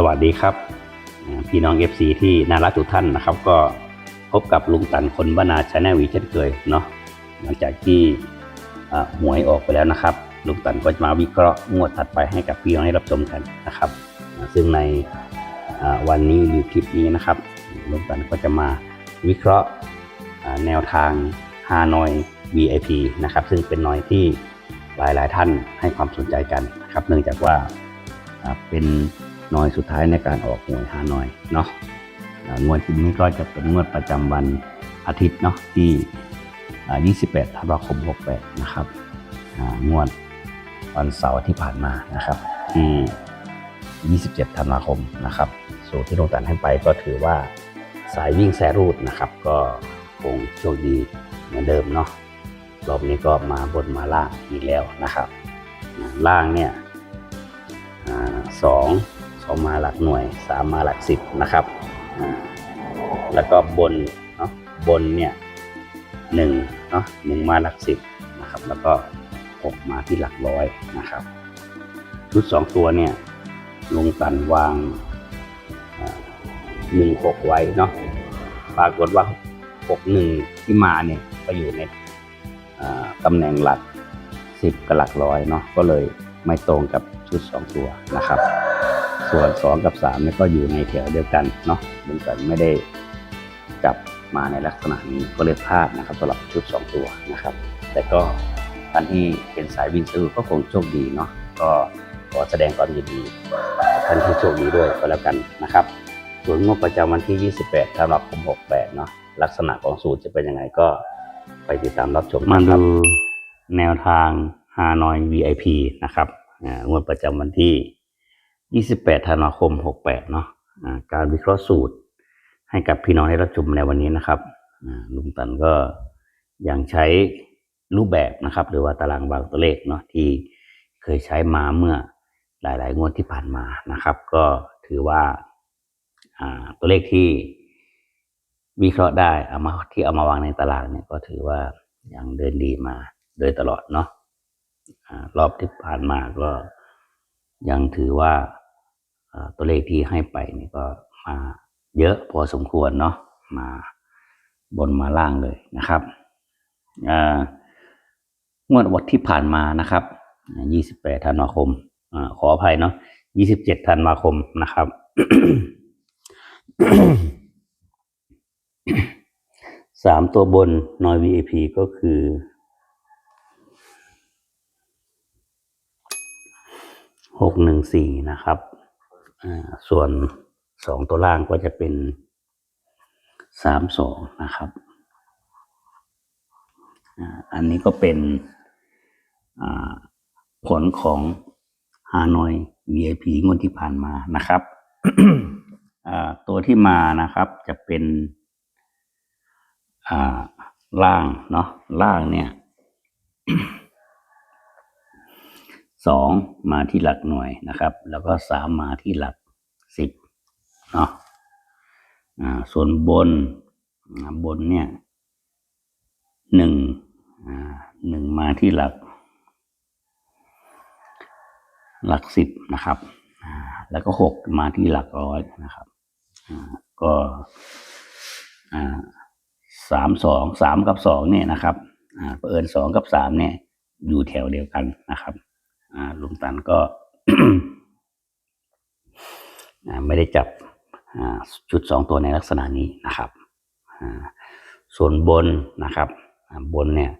สวัสดีครับ พี่น้อง FC ที่น่ารักทุกท่านนะครับ ก็พบกับลุงตันคนบ้านาชาแนลวีเช่นเคยเนาะหลังจากที่หวยออกไปแล้วนะครับ ลุงตันก็จะมาวิเคราะห์งวดถัดไปให้กับพี่น้องได้รับชมกันนะครับ ซึ่งในวันนี้หรือคลิปนี้นะครับ ลุงตันก็จะมาวิเคราะห์แนวทางฮานอย VIP นะครับ ซึ่งเป็นนอยที่หลายๆท่านให้ความสนใจกันนะครับ เนื่องจากว่าเป็น น้อยสุดท้ายในการออกหวยหาหน่อยเนาะงวดนี้ก็จะเป็นงวดประจำวันอาทิตย์เนาะที่ 28ธันวาคม 68 นะครับงวดวันเสาร์ที่ผ่านมานะครับ ที่ 27 ธันวาคมนะครับสูตรที่ลงตันให้ไปก็ถือว่าสายวิ่งแสรูดนะครับ ก็คงโชคดีเหมือนเดิมเนาะรอบนี้ก็มาบนมาล่างอีกแล้วนะครับ ล่างเนี่ยสอง สองมาหลักหน่วยสามมาหลักสิบนะครับ แล้วก็บนเนาะบนเนี่ยหนึ่งเนาะหนึ่งมาหลักสิบนะครับ แล้วก็หกมาที่หลักร้อยนะครับ ชุดสองตัวเนี่ยลงกันวางหนึ่งหกไว้เนาะปรากฏว่าหกหนึ่งที่มาเนี่ยไปอยู่ในตำแหน่งหลักสิบกับหลักร้อยเนาะก็เลยไม่ตรงกับชุดสองตัวนะครับ ส่วน 2 กับ3เนี่ยก็อยู่ในแถวเดียวกันเนาะเหมือนกันไม่ได้จับมาในลักษณะนี้ก็เลยพลาดนะครับสำหรับชุด 2 ตัวนะครับ แต่ก็ท่านที่เป็นสายวินซื้อก็คงโชคดีเนาะก็ขอแสดงความยินดีท่านที่โชคดีด้วยก็แล้วกันนะครับส่วนงบประจำวันที่ 28ธันวาคม68 เนาะลักษณะของสูตรจะเป็นยังไงก็ไปติดตามรับชมมาดูแนวทางฮานอย VIP นะครับอ่างวดประจำวันที่ 28ธันวาคม 68 เนาะอ่าการวิเคราะห์สูตร ให้กับพี่น้องได้รับชมในวันนี้นะครับลุงตันก็ยังใช้รูปแบบนะครับ หรือว่าตารางวางตัวเลขเนาะที่เคยใช้มาเมื่อหลาย ๆ งวดที่ผ่านมานะครับ ก็ถือว่าตัวเลขที่วิเคราะห์ได้เอามาที่เอามาวางในตารางเนี่ยก็ถือว่ายังเดินดีมาโดยตลอดเนาะอ่ารอบที่ผ่านมาก็ยังถือว่า ตัวเลขที่ให้ไปนี่ก็มาเยอะพอสมควรเนาะมาบนมาล่างเลยนะครับงวดวัดที่ผ่านมานะครับอ่า28 ธันวาคมอขออภัยเนาะ 27 ธันวาคมนะครับ สามตัวบนนอย VIP ก็คือหกหนึ่งสี่นะครับ ส่วนสองตัวล่างก็จะเป็นสามสองนะครับอันนี้ก็เป็นผลของฮานอย VIP งวดที่ผ่านมานะครับตัวที่มานะครับจะเป็นล่างเนาะล่างเนี่ย สองมาที่หลักหน่วยนะครับ แล้วก็สามมาที่หลักสิบเนาะอ่าส่วนบนบนเนี่ยหนึ่งอ่าหนึ่งมาที่หลัก หลักสิบนะครับแล้วก็หกมาที่หลักร้อยนะครับก็สามสองสามกับสองเนี่ยนะครับเผอิญสองกับสามเนี่ยอยู่แถวเดียวกันนะครับ ลุงตันก็ไม่ได้จับอ่าชุดสองตัวในลักษณะนี้นะครับส่วนบนนะครับบนเนี่ย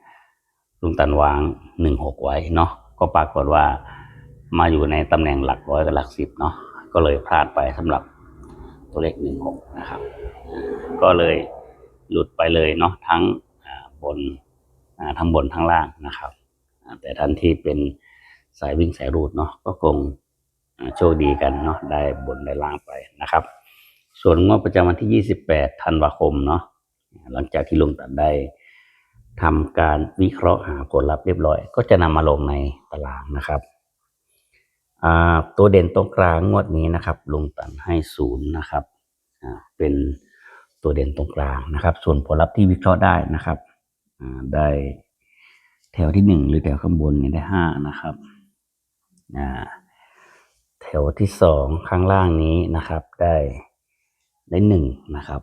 ลุงตันวางหนึ่งหกไว้เนาะก็ปรากฏว่ามาอยู่ในตำแหน่งหลักร้อยกับหลักสิบเนาะก็เลยพลาดไปสำหรับตัวเลขหนึ่งหกนะครับ ก็เลยหลุดไปเลยเนาะทั้งบนทั้งบนทั้งล่างนะครับ แต่ท่านที่เป็น สายวิ่งสายรูดเนาะก็คงโชคดีกันเนาะได้บนได้ล่างไปนะครับ ส่วนงวดประจำวันที่ 28 ธันวาคมเนาะหลังจากที่ลุงตัดได้ทำการวิเคราะห์หาผลลัพธ์เรียบร้อย ก็จะนำมาลงในตารางนะครับตัวเด่นตรงกลางงวดนี้นะครับลุงตัดให้ศูนย์นะครับเป็นตัวเด่นตรงกลางนะครับ ส่วนผลลัพธ์ที่วิเคราะห์ได้นะครับได้แถวที่หนึ่งหรือแถวข้างบนนี่ได้ห้านะครับ แถวที่สองข้างล่างนี้นะครับ ได้ได้หนึ่งนะครับ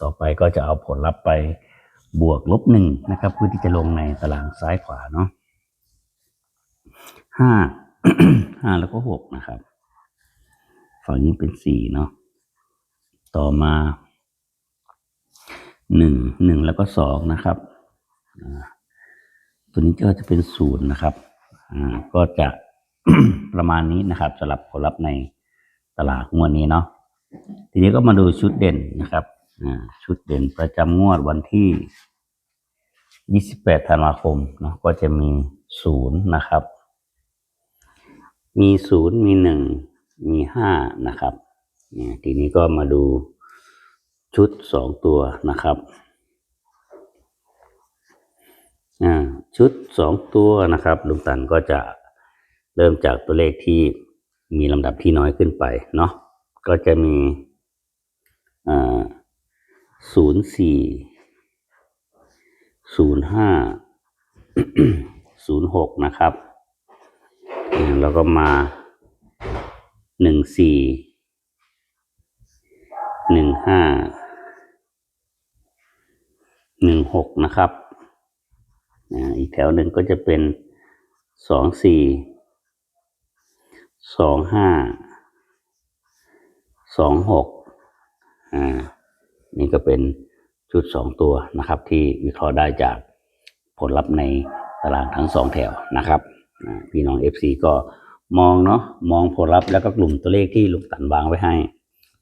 ต่อไปก็จะเอาผลลัพธ์ไปบวกลบหนึ่งนะครับเพื่อที่จะลงในตารางซ้ายขวาเนาะห้าห้าแล้วก็หกนะครับฝั่งนี้เป็นสี่เนาะต่อมาหนึ่งหนึ่งแล้วก็สองนะครับตัวนี้ก็จะเป็นศูนย์นะครับก็จะ ประมาณนี้นะครับสำหรับผลลัพธ์ในตลาดงวดนี้เนาะทีนี้ก็มาดูชุดเด่นนะครับชุดเด่นประจำงวดวันที่ 28 ธันวาคมเนาะก็จะมีศูนย์นะครับ มีศูนย์มีหนึ่งมีห้านะครับทีนี้ก็มาดูชุดสองตัวนะครับชุดสองตัวนะครับลุงตันก็จะ เริ่มจากตัวเลขที่มีลำดับที่น้อยขึ้นไปเนาะก็จะมีศูนย์สี่ศูนย์ห้าศูนย์หกนะครับ แล้วก็มาหนึ่งสี่หนึ่งห้าหนึ่งหกนะครับอีกแถวหนึ่งก็จะเป็นสองสี่ สองห้า สองหกอ่า นี่ก็เป็นชุดสองตัวนะครับ ที่วิเคราะห์ได้จากผลลัพธ์ในตารางทั้งสองแถวนะครับพี่น้อง FC ก็มองเนาะมองผลลัพธ์แล้วก็กลุ่มตัวเลขที่ลุงตันวางไว้ให้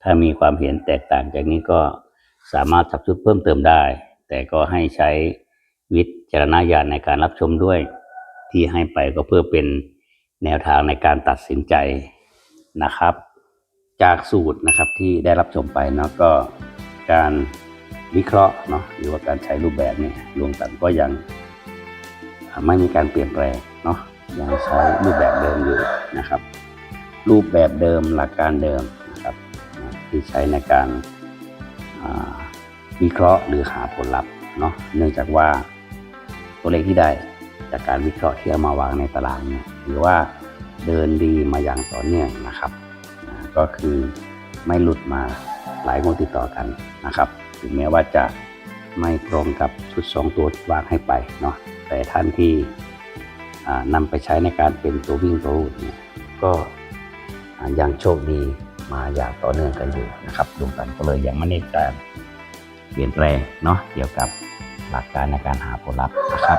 ถ้ามีความเห็นแตกต่างจากนี้ก็สามารถทับชุดเพิ่มเติมได้ แต่ก็ให้ใช้วิจารณญาณในการรับชมด้วย ที่ให้ไปก็เพื่อเป็น แนวทางในการตัดสินใจนะครับ จากสูตรนะครับที่ได้รับชมไปเนาะก็การวิเคราะห์เนาะหรือว่าการใช้รูปแบบเนี่ยรวมกันก็ยังไม่มีการเปลี่ยนแปลงเนาะยังใช้รูปแบบเดิมอยู่นะครับ รูปแบบเดิมหลักการเดิมนะครับที่ใช้ในการวิเคราะห์หรือหาผลลัพธ์เนาะเนื่องจากว่าตัวเลขที่ได้ จากการวิเคราะห์ที่เอามาวางในตารางเนี่ยหรือว่าเดินดีมาอย่างต่อเนื่องนะครับ ก็คือไม่หลุดมาหลายงวดติดต่อกันนะครับ ถึงแม้ว่าจะไม่ตรงกับชุดสองตัวที่วางให้ไปเนาะแต่ท่านที่นำไปใช้ในการเป็นตัววิ่งตัวรูดเนี่ยก็ยังโชคดีมาอย่างต่อเนื่องกันอยู่นะครับดวงตันก็เลยยังไม่ได้การเปลี่ยนแปลงเนาะเกี่ยวกับหลักการในการหาผลลัพธ์นะครับ